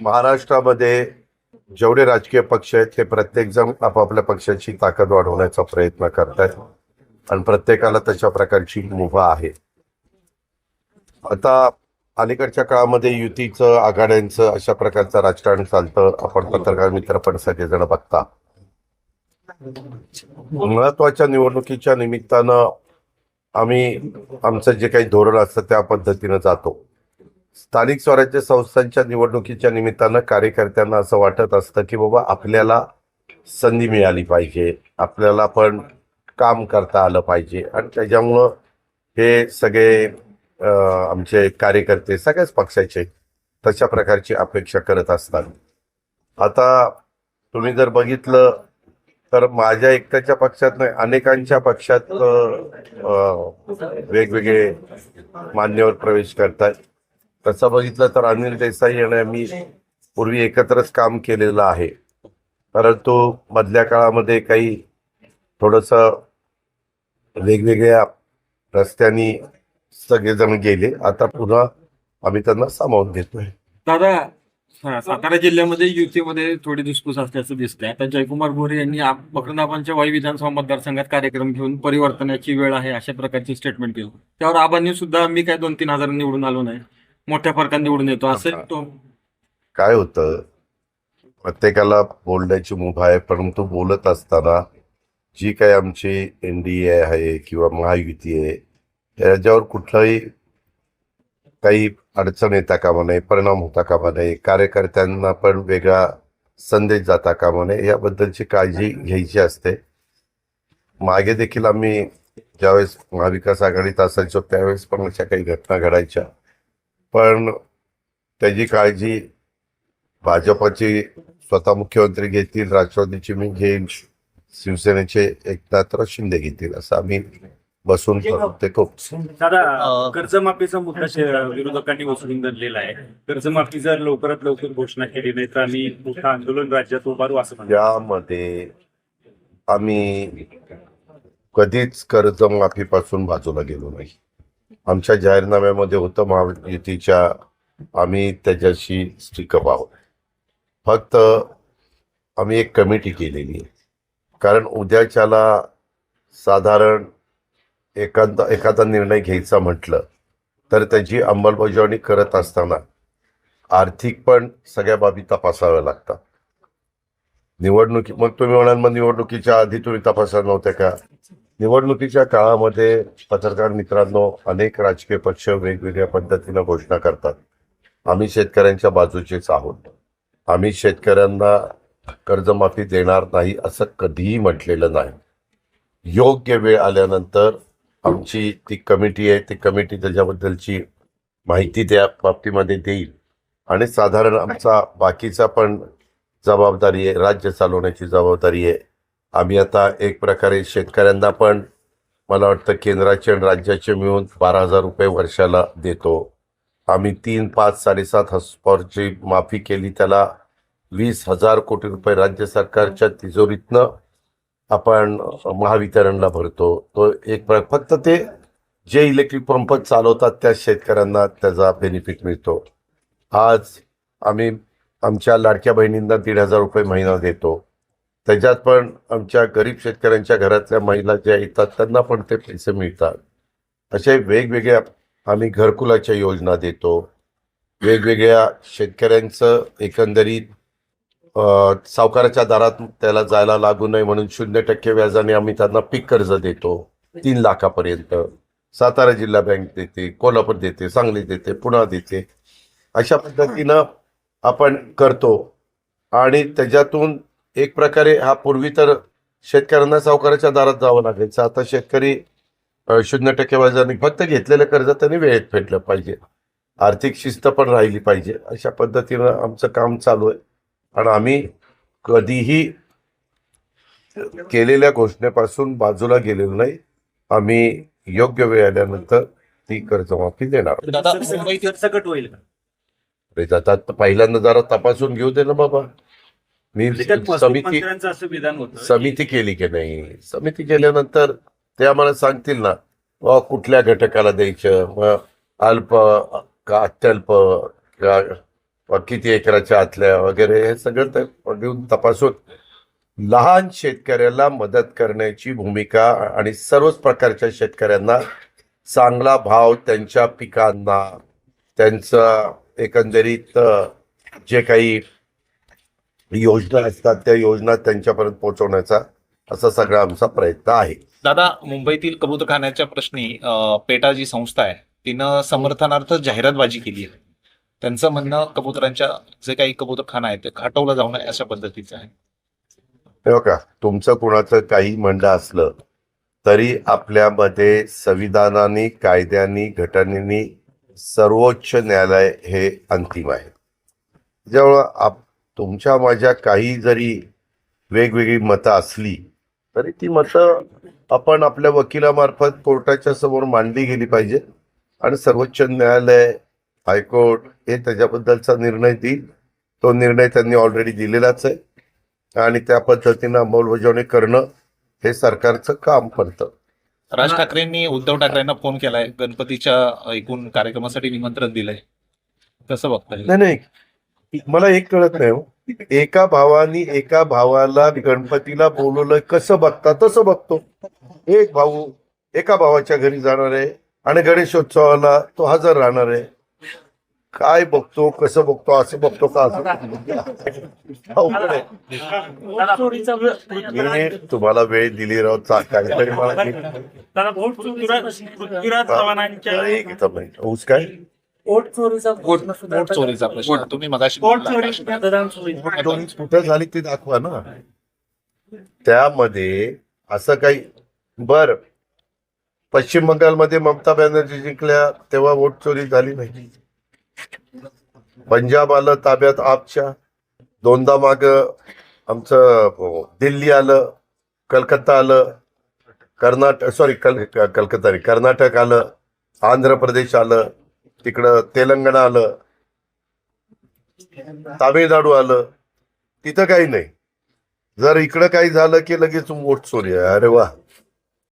महाराष्ट्रामध्ये जेवढे राजकीय पक्ष आहेत हे प्रत्येक जण आपापल्या पक्षाची ताकद वाढवण्याचा प्रयत्न करतायत. आणि प्रत्येकाला तशा प्रकारची मुभा आहे. आता अलीकडच्या काळामध्ये युतीचं आघाड्यांचं अशा प्रकारचं राजकारण चालतं. आपण पत्रकार मित्र पण सगळेजण बघता. महत्त्वाच्या निवडणुकीच्या निमित्तानं आम्ही आमचं जे काही धोरण असतं त्या पद्धतीनं जातो. स्थानिक स्वराज्य संस्थांच्या निवडणुकीच्या निमित्तानं कार्यकर्त्यांना असं वाटत असतं की बाबा आपल्याला संधी मिळाली पाहिजे. आपल्याला पण काम करता आलं पाहिजे. आणि त्याच्यामुळं हे सगळे आमचे कार्यकर्ते सगळ्याच पक्षाचे तशा प्रकारची अपेक्षा करत असतात. आता तुम्ही जर बघितलं तर माझ्या एकट्याच्या पक्षात नाही अनेकांच्या पक्षात वेगवेगळे मान्यवर प्रवेश करतात तसं बघितलं तर अनिल देसाई आणि आम्ही पूर्वी एकत्रच काम केलेलं आहे. परंतु मधल्या काळामध्ये काही थोडस वेगवेगळ्या रस्त्यांनी सगळेजण गेले. आता पुन्हा आम्ही त्यांना सामावून घेतोय. दादा सातारा जिल्ह्यामध्ये युतीमध्ये थोडी धुसफूस असल्याचं दिसतंय. आता जयकुमार गोरे यांनी आप- वाई विधानसभा मतदारसंघात कार्यक्रम घेऊन परिवर्तनाची वेळ आहे अशा प्रकारची स्टेटमेंट केली. त्यावर आबांनी सुद्धा मी काय दोन तीन हजार निवडून आलो नाही. मोठ्या फरकाने निवडून येतो असं तो काय होतं? प्रत्येकाला बोलण्याची मुभा आहे परंतु बोलत असताना जी काही आमची एन डी ए आहे किंवा महायुती आहे त्याच्यावर कुठलाही काही अडचण येता कामा नये परिणाम होता कामा नये कार्यकर्त्यांना पण वेगळा संदेश जाता कामा नये याबद्दलची काळजी घ्यायची असते. मागे देखील आम्ही ज्यावेळेस महाविकास आघाडीत असायचो त्यावेळेस पण अशा काही घटना घडायच्या. पण त्याची काळजी भाजपची स्वतः मुख्यमंत्री घेतील राष्ट्रवादीची मी घेईन शिवसेनेचे एकनाथराव शिंदे घेतील असं आम्ही बसून ते खूप दादा कर्जमाफीचा मुद्दा विरोधकांनी उचलून धरलेला आहे. कर्जमाफी जर लवकरात लवकर घोषणा केली नाही तर आम्ही मोठं आंदोलन राज्यात उभारू असं यामध्ये आम्ही कधीच कर्जमाफीपासून बाजूला गेलो नाही. आमच्या जाहीरनाम्यामध्ये होतं महायुतीच्या आम्ही त्याच्याशी स्टिकअप आहोत. फक्त आम्ही एक कमिटी केलेली आहे. कारण उद्याच्याला साधारण एखादा एखादा निर्णय घ्यायचा म्हटलं तर त्याची अंमलबजावणी करत असताना आर्थिक पण सगळ्या बाबी तपासाव्या लागतात. निवडणुकी मग तुम्ही म्हणाल मग निवडणुकीच्या आधी तुम्ही तपासत नव्हत्या का? निवडणुकीच्या काळामध्ये पत्रकार मित्रांनो अनेक राजकीय पक्ष वेगवेगळ्या पद्धतीनं घोषणा करतात. आम्ही शेतकऱ्यांच्या बाजूचेच आहोत. आम्ही शेतकऱ्यांना कर्जमाफी देणार नाही असं कधीही म्हटलेलं नाही. योग्य वेळ आल्यानंतर आमची ती कमिटी आहे ती कमिटी त्याच्याबद्दलची माहिती त्या बाबतीमध्ये देईल. आणि साधारण आमचा बाकीचा पण जबाबदारी आहे राज्य चालवण्याची जबाबदारी आहे. आम्ही आता एक प्रकारे शेतकऱ्यांना पण मला वाटतं केंद्राचे आणि राज्याचे मिळून बारा हजार रुपये वर्षाला देतो. आम्ही तीन पाच साडेसात हॉस्पॉरची माफी केली त्याला वीस हजार कोटी रुपये राज्य सरकारच्या तिजोरीतनं आपण महावितरणला भरतो. तो एक प्र फक्त ते जे इलेक्ट्रिक पंप चालवतात त्या शेतकऱ्यांना त्याचा बेनिफिट मिळतो. आज आम्ही आमच्या लाडक्या बहिणींना दीड हजार रुपये महिना देतो. त्याच्यात पण आमच्या गरीब शेतकऱ्यांच्या घरातल्या महिला ज्या येतात त्यांना पण ते पैसे मिळतात. असे वेगवेगळ्या आम्ही घरकुलाच्या योजना देतो. वेगवेगळ्या शेतकऱ्यांचं एकंदरीत सावकाराच्या दारात त्याला जायला लागू नये म्हणून शून्य टक्के व्याजाने आम्ही त्यांना पीक कर्ज देतो. तीन लाखापर्यंत. सातारा जिल्हा बँक देते कोल्हापूर देते सांगली देते पुणा देते. अशा पद्धतीनं आपण करतो. आणि त्याच्यातून एक प्रकारे हा पूर्वी तर शेतकऱ्यांना सावकाराच्या दारात जावं लागायचं. आता शेतकरी शून्य टक्के व्याजाने फक्त घेतलेलं कर्ज त्यांनी वेळेत फेडलं पाहिजे. आर्थिक शिस्त पण राहिली पाहिजे. अशा पद्धतीनं आमचं काम चालू आहे. आणि आम्ही कधीही केलेल्या घोषणेपासून बाजूला गेलेलो नाही. आम्ही योग्य वेळ आल्यानंतर ती कर्जमाफी देणार आता पहिल्यांदा जरा तपासून घेऊ दे ना बाबा. मी समिती मंत्र्यांचं असं विधान होतं समिती केली की नाही? समिती केल्यानंतर ते आम्हाला सांगतील ना कुठल्या घटकाला द्यायचं? मग अल्प का अत्यल्प का किती एकराच्या आतल्या वगैरे? हे सगळं ते घेऊन तपासून लहान शेतकऱ्याला मदत करण्याची भूमिका आणि सर्वच प्रकारच्या शेतकऱ्यांना चांगला भाव त्यांच्या पिकांना त्यांचं एकंदरीत जे काही योजना असतात त्या योजना त्यांच्यापर्यंत पोहोचवण्याचा असा सगळा आमचा प्रयत्न आहे. दादा मुंबईतील कबूतरखान्याच्या प्रश्नी पेटा जी संस्था आहे. तिनं समर्थनार्थ जाहिरातबाजी केली आहे. त्यांचं म्हणणं कबुतरांच्या जे काही कबूतरखाना आहे ते खाटवलं जाऊ नये अशा पद्धतीचं आहे. हे बघा तुमचं कुणाचं काही म्हणणं असलं तरी आपल्यामध्ये संविधानाने कायद्यानी घटनेनी सर्वोच्च न्यायालय हे अंतिम आहे. ज्यामुळं आप तुमच्या माझ्या काही जरी वेगवेगळी मतं असली तरी ती मतं आपण आपल्या वकिलामार्फत कोर्टाच्या समोर मांडली गेली पाहिजे आणि सर्वोच्च न्यायालय हायकोर्ट हे त्याच्याबद्दलचा निर्णय देईल. तो निर्णय त्यांनी ऑलरेडी दिलेलाच आहे. आणि त्या पद्धतीनं अंमलबजावणी करणं हे सरकारचं काम पडतं. राज ठाकरेंनी उद्धव ठाकरेंना फोन केलाय. गणपतीच्या एकूण कार्यक्रमासाठी निमंत्रण दिलंय. कसं बघताय? नाही नाही. मला एक कळत नाही हो. एका भावानी एका भावाला गणपतीला बोलवलं कसं बघता तसं बघतो. एक भाऊ एका भावाच्या घरी जाणार आहे आणि गणेशोत्सवाला तो हजर राहणार आहे. काय बघतो कसं बघतो असं बघतो का असं? मी तुम्हाला वेळ दिली राव काहीतरी मला. ऊस काय? चोरीचा प्रश्न तुम्ही मगाशी कुठं झाली ते दाखवा ना. त्यामध्ये असं काही बर. पश्चिम बंगालमध्ये ममता बॅनर्जी जिंकल्या तेव्हा वोट चोरी झाली नाही. पंजाब आलं ताब्यात आपच्या. दोनदा माग आमचं हो, दिल्ली आलं कलकत्ता आलं कर्नाटक सॉरी कल कलकत्ता नाही कर्नाटक आलं आंध्र प्रदेश आलं तिकडं तेलंगणा आलं तामिळनाडू आलं तिथं काही नाही. जर इकडं काही झालं की लगेच वोट चोरी आहे. अरे वा.